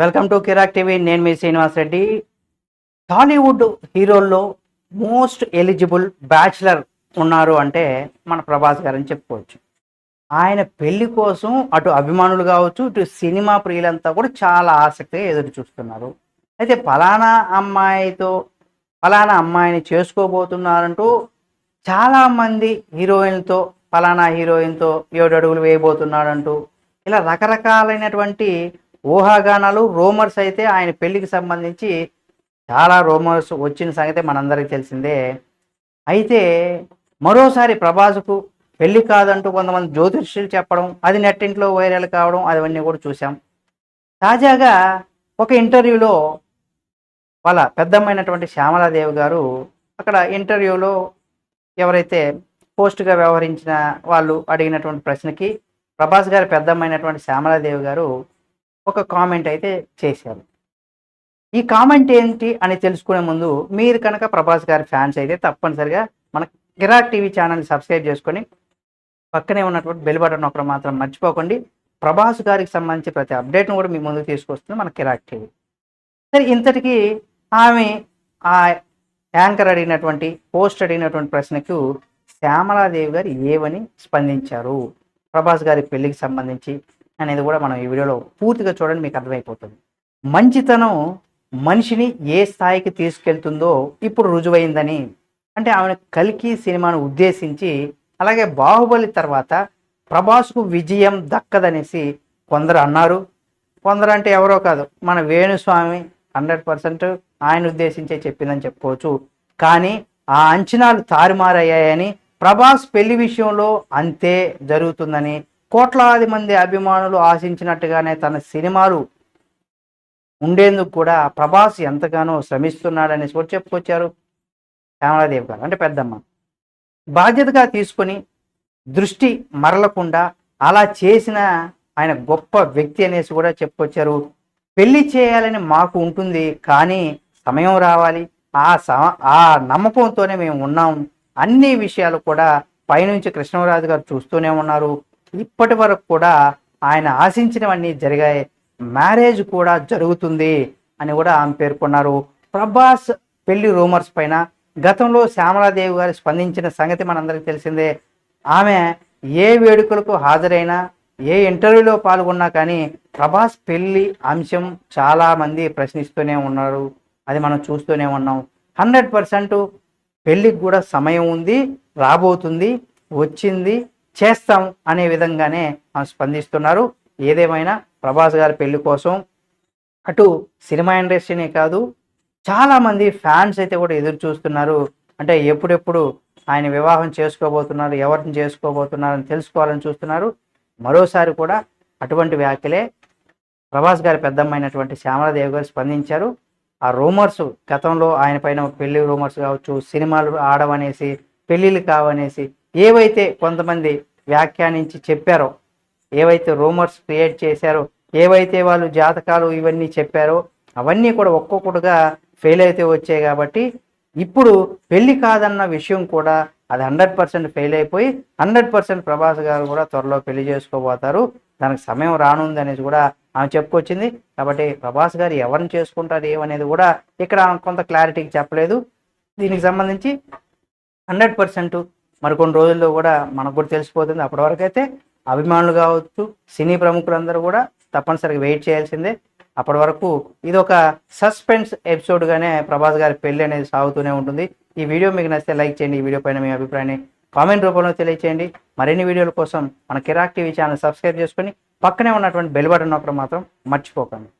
Welcome to Kirik TV. నేను మీ శ్రీనివాస్ రెడ్డి. టాలీవుడ్ హీరోల్లో మోస్ట్ ఎలిజిబుల్ బ్యాచిలర్ ఉన్నారు అంటే మన ప్రభాస్ గారు అని చెప్పుకోవచ్చు. ఆయన పెళ్ళి కోసం అటు అభిమానులు కావచ్చు ఇటు సినిమా ప్రియులంతా కూడా చాలా ఆసక్తిగా ఎదురు చూస్తున్నారు. అయితే ఫలానా అమ్మాయితో ఫలానా అమ్మాయిని చేసుకోబోతున్నారంటూ చాలామంది హీరోయిన్తో ఫలానా హీరోయిన్తో ఏడు అడుగులు వేయబోతున్నాడంటూ ఇలా రకరకాలైనటువంటి ఊహాగానాలు రోమర్స్ అయితే ఆయన పెళ్ళికి సంబంధించి చాలా రోమర్స్ వచ్చిన సంగతి మనందరికీ తెలిసిందే. అయితే మరోసారి ప్రభాస్కు పెళ్ళి కాదంటూ కొంతమంది జ్యోతిష్యులు చెప్పడం అది నెట్టింట్లో వైరల్ కావడం అవన్నీ కూడా చూసాం తాజాగా ఒక ఇంటర్వ్యూలో వాళ్ళ పెద్దమ్మైనటువంటి శ్యామలాదేవి గారు అక్కడ ఇంటర్వ్యూలో ఎవరైతే పోస్ట్గా వ్యవహరించిన వాళ్ళు అడిగినటువంటి ప్రశ్నకి ప్రభాస్ గారి పెద్దమ్మైనటువంటి శ్యామలాదేవి గారు ఒక కామెంట్ అయితే చేశారు. ఈ కామెంట్ ఏంటి అని తెలుసుకునే ముందు మీరు కనుక ప్రభాస్ గారి ఫ్యాన్స్ అయితే తప్పనిసరిగా మన కిరాక్ టీవీ ఛానల్ని సబ్స్క్రైబ్ చేసుకొని పక్కనే ఉన్నటువంటి బెల్ బటన్ ఒకరు మాత్రం మర్చిపోకండి. ప్రభాస్ గారికి సంబంధించి ప్రతి అప్డేట్ను కూడా మీ ముందుకు తీసుకొస్తుంది మన కిరాక్ టీవీ. సరే ఇంతటికి ఆమె ఆ యాంకర్ అడిగినటువంటి పోస్ట్ అడిగినటువంటి ప్రశ్నకు శ్యామలాదేవి గారు ఏమని స్పందించారు? ప్రభాస్ గారి పెళ్ళికి సంబంధించి అనేది కూడా మనం ఈ వీడియోలో పూర్తిగా చూడండి మీకు అర్థమైపోతుంది. మంచితనం మనిషిని ఏ స్థాయికి తీసుకెళ్తుందో ఇప్పుడు రుజువైందని అంటే ఆమె కలికి సినిమాను ఉద్దేశించి అలాగే బాహుబలి తర్వాత ప్రభాస్కు విజయం దక్కదనేసి కొందరు అన్నారు. కొందరు అంటే ఎవరో కాదు మన వేణుస్వామి హండ్రెడ్ పర్సెంట్ ఆయన ఉద్దేశించే చెప్పిందని చెప్పుకోవచ్చు. కానీ ఆ అంచనాలు తారుమారయ్యాయని ప్రభాస్ పెళ్ళి విషయంలో అంతే జరుగుతుందని కోట్లాది మంది అభిమానులు ఆశించినట్టుగానే తన సినిమాలు ఉండేందుకు కూడా ప్రభాస్ ఎంతగానో శ్రమిస్తున్నాడనేసి కూడా చెప్పుకొచ్చారు శ్యామలాదేవి గారు అంటే పెద్దమ్మ. బాధ్యతగా తీసుకొని దృష్టి మరలకుండా అలా చేసిన ఆయన గొప్ప వ్యక్తి అనేసి కూడా చెప్పుకొచ్చారు. పెళ్ళి చేయాలని మాకు ఉంటుంది కానీ సమయం రావాలి. ఆ సమ ఆ నమ్మకంతోనే మేము ఉన్నాం. అన్ని విషయాలు కూడా పైనుంచి కృష్ణరాజు గారు చూస్తూనే ఉన్నారు. ఇప్పటి వరకు కూడా ఆయన ఆశించినవన్నీ జరిగాయి. మ్యారేజ్ కూడా జరుగుతుంది అని కూడా ఆమె పేర్కొన్నారు. ప్రభాస్ పెళ్ళి రూమర్స్ పైన గతంలో శ్యామలాదేవి గారు స్పందించిన సంగతి మనందరికీ తెలిసిందే. ఆమె ఏ వేడుకలకు హాజరైనా ఏ ఇంటర్వ్యూలో పాల్గొన్నా కానీ ప్రభాస్ పెళ్ళి అంశం చాలామంది ప్రశ్నిస్తూనే ఉన్నారు. అది మనం చూస్తూనే ఉన్నాం. హండ్రెడ్ పర్సెంట్ పెళ్ళికి కూడా సమయం ఉంది రాబోతుంది వచ్చింది. చేస్తాం అనే విధంగానే స్పందిస్తున్నారు. ఏదేమైనా ప్రభాస్ గారి పెళ్ళి కోసం అటు సినిమా ఇండస్ట్రీనే కాదు చాలామంది ఫ్యాన్స్ అయితే కూడా ఎదురు చూస్తున్నారు. అంటే ఎప్పుడెప్పుడు ఆయన వివాహం చేసుకోబోతున్నారు ఎవరిని చేసుకోబోతున్నారు అని తెలుసుకోవాలని చూస్తున్నారు. మరోసారి కూడా అటువంటి వ్యాఖ్యలే ప్రభాస్ గారి పెద్దమ్మైనటువంటి శ్యామలాదేవి గారు స్పందించారు. ఆ రూమర్స్ గతంలో ఆయన పైన పెళ్ళి రూమర్స్ కావచ్చు సినిమాలు ఆడవనేసి పెళ్ళిళ్ళు కావనేసి ఏవైతే కొంతమంది వ్యాఖ్యానించి చెప్పారో ఏవైతే రూమర్స్ క్రియేట్ చేశారో ఏవైతే వాళ్ళు జాతకాలు ఇవన్నీ చెప్పారో అవన్నీ కూడా ఒక్కొక్కటిగా ఫెయిల్ అయితే వచ్చాయి కాబట్టి ఇప్పుడు పెళ్ళి కాదన్న విషయం కూడా అది హండ్రెడ్ పర్సెంట్ ఫెయిల్ అయిపోయి హండ్రెడ్ పర్సెంట్ ప్రభాస్ గారు కూడా త్వరలో పెళ్ళి చేసుకోబోతారు. దానికి సమయం రానుంది అనేసి కూడా ఆమె చెప్పుకొచ్చింది. కాబట్టి ప్రభాస్ గారు ఎవరిని చేసుకుంటారు ఏమనేది కూడా ఇక్కడ కొంత క్లారిటీకి చెప్పలేదు. దీనికి సంబంధించి హండ్రెడ్ పర్సెంట్ మరికొన్ని రోజుల్లో కూడా మనకు కూడా తెలిసిపోతుంది. అప్పటి వరకు అయితే అభిమానులు కావచ్చు సినీ ప్రముఖులందరూ కూడా తప్పనిసరిగా వెయిట్ చేయాల్సిందే. అప్పటి వరకు ఇది ఒక సస్పెన్స్ ఎపిసోడ్గానే ప్రభాస్ గారి పెళ్ళి అనేది సాగుతూనే ఉంటుంది. ఈ వీడియో మీకు నచ్చితే లైక్ చేయండి. ఈ వీడియో పైన మీ అభిప్రాయాన్ని కామెంట్ రూపంలో తెలియచేయండి. మరిన్ని వీడియోల కోసం మన కిరాక్ టీవీ ఛానల్ సబ్స్క్రైబ్ చేసుకొని పక్కనే ఉన్నటువంటి బెల్ బటన్ ఒకటి మాత్రం మర్చిపోకండి.